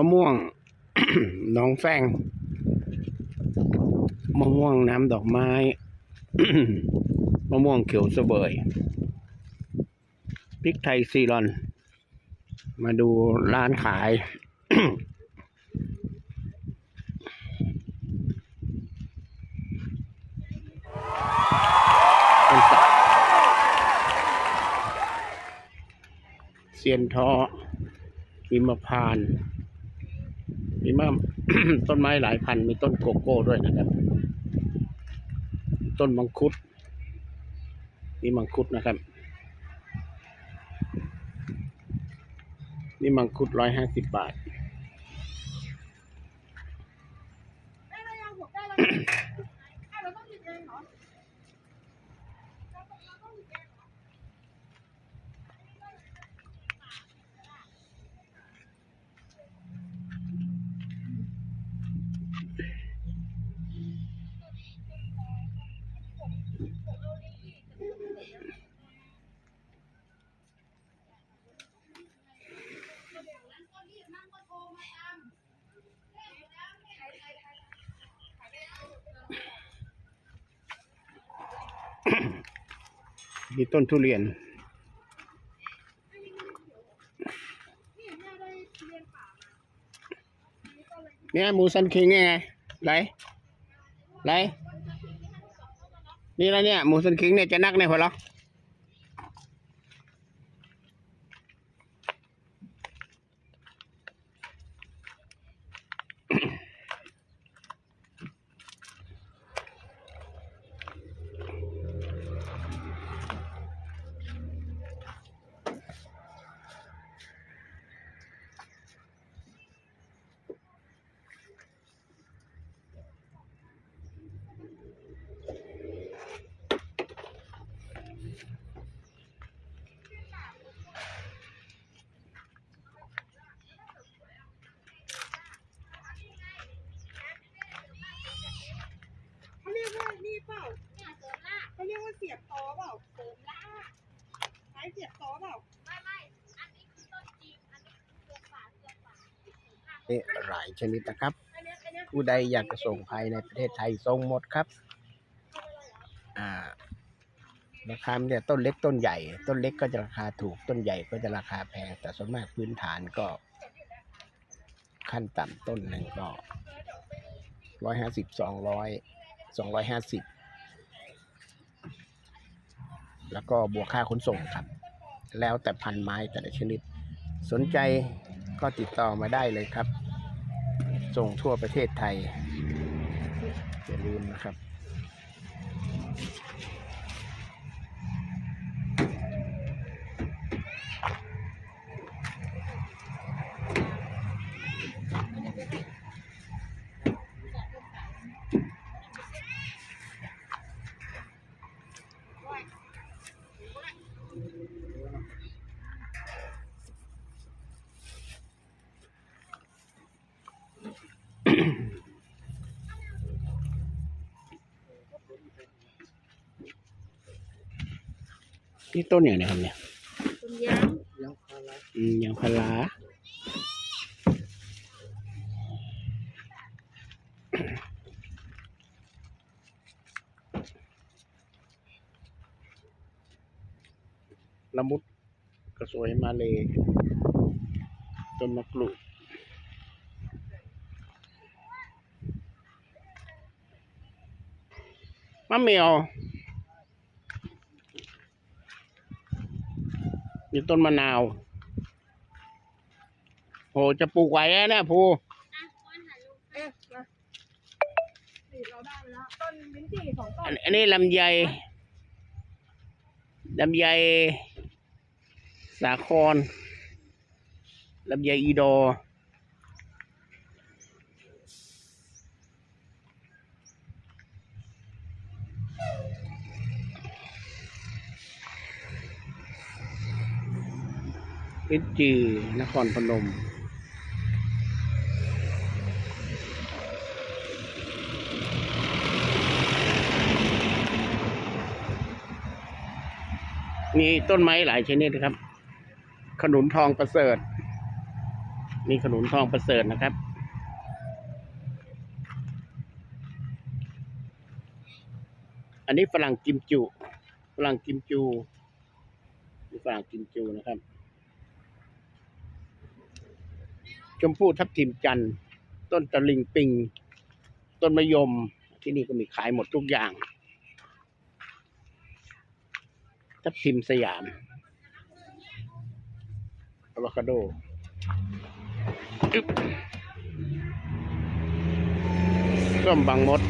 มะม่วงหนองแฟงมะม่วงน้ำดอกไม้ มะม่วงเขียวเสเบยพริกไทยซีรอน มาดูร้านขายเซียนทอมีมพานต์ มีมะต้นไม้หลายพันมีต้นโกโก้ด้วยนะครับ ต้นมังคุดนี่มังคุดนะครับ นี่มังคุดร้อยห้าสิบบาท ได้แล้วยังผมได้แล้วนะอ้าวเราต้องหยิบเองเหรอเราต้องเราต้องหยิบเองเหรอ มีต้นทุเรียน นี่แม่ได้เรียนป่ามานี่ก็ เนี่ยหมูสันคิงไงไรไรนี่แล้วเนี่ยหมูสันคิงเนี่ยจะนักเนี่ยพอหรอเขาเรียกว่านี่เปล่าเนี่ยเสริมลากเขาเรียกว่าเสียบต อเปล่าเสริมลากใช้เสียบตอเปล่าไม่ไม่อันนี้คือต้นจริงอันนี้คือเสียบฝาเสียบฝานี่หลายชนิดนะครับ ผู้ใดอยากจะส่งภายในประเทศไทยส่งหมดครับ อ่าราคาเนี่ยต้นเล็กต้นใหญ่ ต้นเล็กก็จะราคาถูกต้นใหญ่ก็จะราคาแพง แต่ส่วนมากพื้นฐานก็ ขั้นต่ำต้นหนึ่งก็ร้อยห้าสิบสองร้อยสองร้อยห้าสิบ แล้วก็บวกค่าขนส่งครับ แล้วแต่พันไม้แต่ละชนิด สนใจก็ติดต่อมาได้เลยครับ ส่งทั่วประเทศไทยอย่าลืมนะครับ ที่ต้นอย่างไรครับเนี่ยต้นยางอืมอย่างพาราละมุดกระสวยมาเลยต้นมะกรูดมะเหมียว มีต้นมะนาวโหจะปลูกไว้อะเนี่ยภูเอ๊ะมานี่เราได้แล้วต้นลิ้นจี่สองต้อันนอันนี้ลำไยลำไยสาครลำไยอีดอ พิจีนครพนม มีต้นไม้หลายชนิดนะครับ ขนุนทองประเสริฐ มีขนุนทองประเสริฐนะครับอันนี้ฝรั่งกิมจู ฝรั่งกิมจูฝรั่งกิมจูนะครับ ชมพู่ทับทิมจันทร์ต้นตะลิงปิง ต้นมะยม ที่นี่ก็มีขายหมดทุกอย่าง ทับทิมสยามอะโวคาโดส้มบางมด